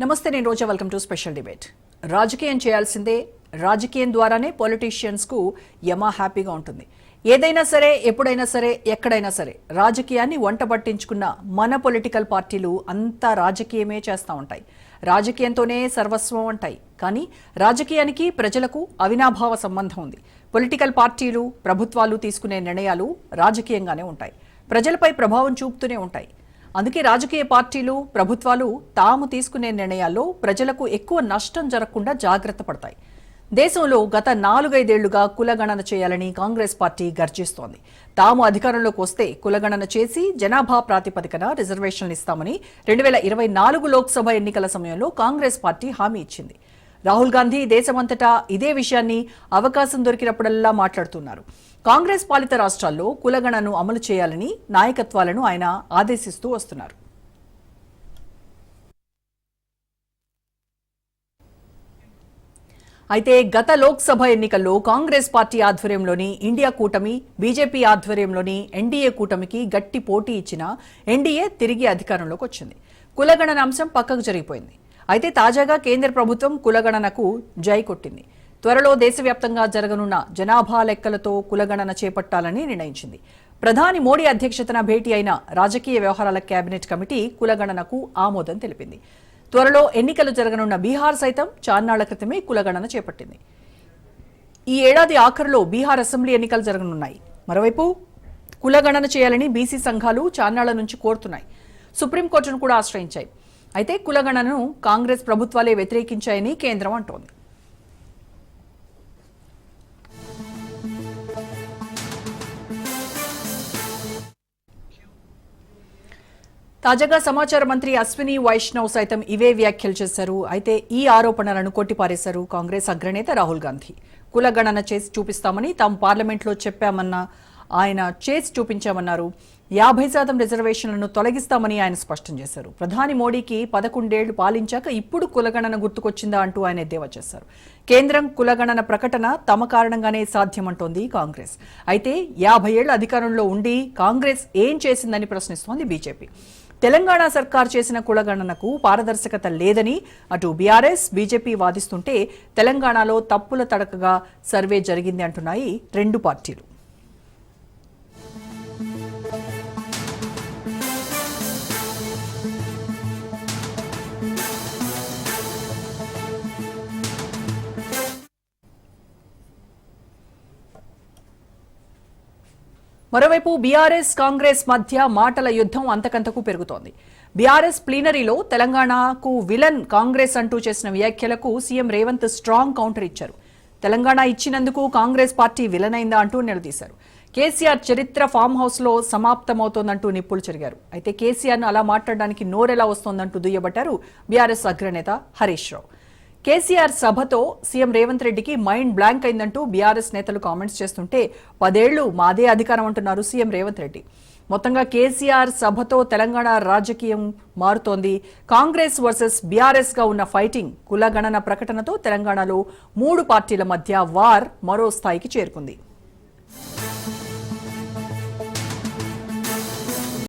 నమస్తే నేను Roja. Welcome to special debate. రాజకీయం చేయాల్సిందే రాజకీయం ద్వారానే పొలిటీషియన్స్కు యమా హ్యాపీగా ఉంటుంది. ఏదైనా సరే ఎప్పుడైనా సరే ఎక్కడైనా సరే రాజకీయాన్ని వంట పట్టించుకున్న మన పొలిటికల్ పార్టీలు అంతా రాజకీయమే చేస్తూ ఉంటాయి. రాజకీయంతోనే సర్వస్వం ఉంటాయి. కానీ రాజకీయానికి ప్రజలకు అవినాభావ సంబంధం ఉంది. పొలిటికల్ పార్టీలు ప్రభుత్వాలు తీసుకునే నిర్ణయాలు రాజకీయంగానే ఉంటాయి. ప్రజలపై ప్రభావం చూపుతూనే ఉంటాయి. అందుకే రాజకీయ పార్టీలు ప్రభుత్వాలు తాము తీసుకునే నిర్ణయాల్లో ప్రజలకు ఎక్కువ నష్టం జరగకుండా జాగ్రత్త పడతాయి. దేశంలో గత నాలుగైదేళ్ళుగా కులగణన చేయాలని కాంగ్రెస్ పార్టీ గర్జిస్తోంది. తాము అధికారంలోకి వస్తే కులగణన చేసి జనాభా ప్రాతిపదికన రిజర్వేషన్లు ఇస్తామని రెండు వేల ఇరవై నాలుగు లోక్సభ ఎన్నికల సమయంలో కాంగ్రెస్ పార్టీ హామీ ఇచ్చింది. రాహుల్ గాంధీ దేశమంతటా ఇదే విషయాన్ని అవకాశం దొరికినప్పుడల్లా మాట్లాడుతున్నారు. కాంగ్రెస్ పాలిత రాష్ట్రాల్లో కులగణను అమలు చేయాలని నాయకత్వాలను ఆయన ఆదేశిస్తూ వస్తున్నారు. అయితే గత లోక్సభ ఎన్నికల్లో కాంగ్రెస్ పార్టీ ఆధ్వర్యంలోని ఇండియా కూటమి బీజేపీ ఆధ్వర్యంలోని ఎన్డీఏ కూటమికి గట్టి పోటీ ఇచ్చిన ఎన్డీఏ తిరిగి అధికారంలోకి వచ్చింది. కులగణన అంశం పక్కకు జరిగిపోయింది. అయితే తాజాగా కేంద్ర ప్రభుత్వం కులగణనకు జై కొట్టింది. త్వరలో దేశవ్యాప్తంగా జరగనున్న జనాభా లెక్కలతో కులగణన చేపట్టాలని నిర్ణయించింది. ప్రధాని మోడీ అధ్యక్షతన భేటీ అయిన రాజకీయ వ్యవహారాల కేబినెట్ కమిటీ కులగణనకు ఆమోదం తెలిపింది. త్వరలో ఎన్నికలు జరగనున్న బీహార్ సైతం చాన్నాళ్ళ క్రితమే కులగణన చేపట్టింది. ఈ ఏడాది ఆఖరులో బీహార్ అసెంబ్లీ ఎన్నికలు జరగనున్నాయి. మరోవైపు కులగణన చేయాలని బీసీ సంఘాలు చాన్నాళ్ళ నుంచి కోరుతున్నాయి. సుప్రీంకోర్టును కూడా ఆశ్రయించాయి. అయితే కులగణను కాంగ్రెస్ ప్రభుత్వాలే వ్యతిరేకించాయని కేంద్రం అంటోంది. తాజాగా సమాచార మంత్రి అశ్విని వైష్ణవ్ సైతం ఇవే వ్యాఖ్యలు చేశారు. అయితే ఈ ఆరోపణలను కొట్టిపారేశారు కాంగ్రెస్ అగ్రనేత రాహుల్ గాంధీ. కులగణన చేసి చూపిస్తామని తాము పార్లమెంట్లో చెప్పామన్న ఆయన చేసి చూపించామన్నారు. యాభై శాతం రిజర్వేషన్లను తొలగిస్తామని ఆయన స్పష్టం చేశారు. ప్రధాని మోడీకి పదకొండేళ్ళు పాలించాక ఇప్పుడు కులగణన గుర్తుకొచ్చిందా అంటూ ఆయన ఎద్దేవా చేశారు. కేంద్రం కులగణన ప్రకటన తమ కారణంగానే సాధ్యమంటోంది కాంగ్రెస్. అయితే యాభై ఏళ్ళ అధికారంలో ఉండి కాంగ్రెస్ ఏం చేసిందని ప్రశ్నిస్తోంది బీజేపీ. తెలంగాణ సర్కార్ చేసిన కులగణనకు పారదర్శకత లేదని అటు బీఆర్ఎస్ బీజేపీ వాదిస్తుంటే తెలంగాణలో తప్పుల తడకగా సర్వే జరిగింది అంటున్నాయి రెండు పార్టీలు. మరోవైపు బీఆర్ఎస్ కాంగ్రెస్ మధ్య మాటల యుద్ధం అంతకంతకు పెరుగుతోంది. బీఆర్ఎస్ ప్లీనరీలో తెలంగాణకు విలన్ కాంగ్రెస్ అంటూ చేసిన వ్యాఖ్యలకు సీఎం రేవంత్ స్ట్రాంగ్ కౌంటర్ ఇచ్చారు. తెలంగాణ ఇచ్చినందుకు కాంగ్రెస్ పార్టీ విలన్ అయిందా అంటూ నిలదీశారు. కేసీఆర్ చరిత్ర ఫామ్ హౌస్లో సమాప్తమవుతోందంటూ నిప్పులు చెరిగారు. అయితే కేసీఆర్ను అలా మాట్లాడడానికి నోరెలా వస్తోందంటూ దుయ్యబట్టారు బీఆర్ఎస్ అగ్రనేత హరీష్ రావు. కేసీఆర్ సభతో సీఎం రేవంత్ రెడ్డికి మైండ్ బ్లాంక్ అయిందంటూ బీఆర్ఎస్ నేతలు కామెంట్స్ చేస్తుంటే పదేళ్ళు మాదే అధికారం అంటున్నారు సీఎం రేవంత్ రెడ్డి. మొత్తంగా కేసీఆర్ సభతో తెలంగాణ రాజకీయం మారుతోంది. కాంగ్రెస్ వర్సెస్ బీఆర్ఎస్గా ఉన్న ఫైటింగ్ కులగణన ప్రకటనతో తెలంగాణలో మూడు పార్టీల మధ్య వార్ మరో స్థాయికి చేరుకుంది.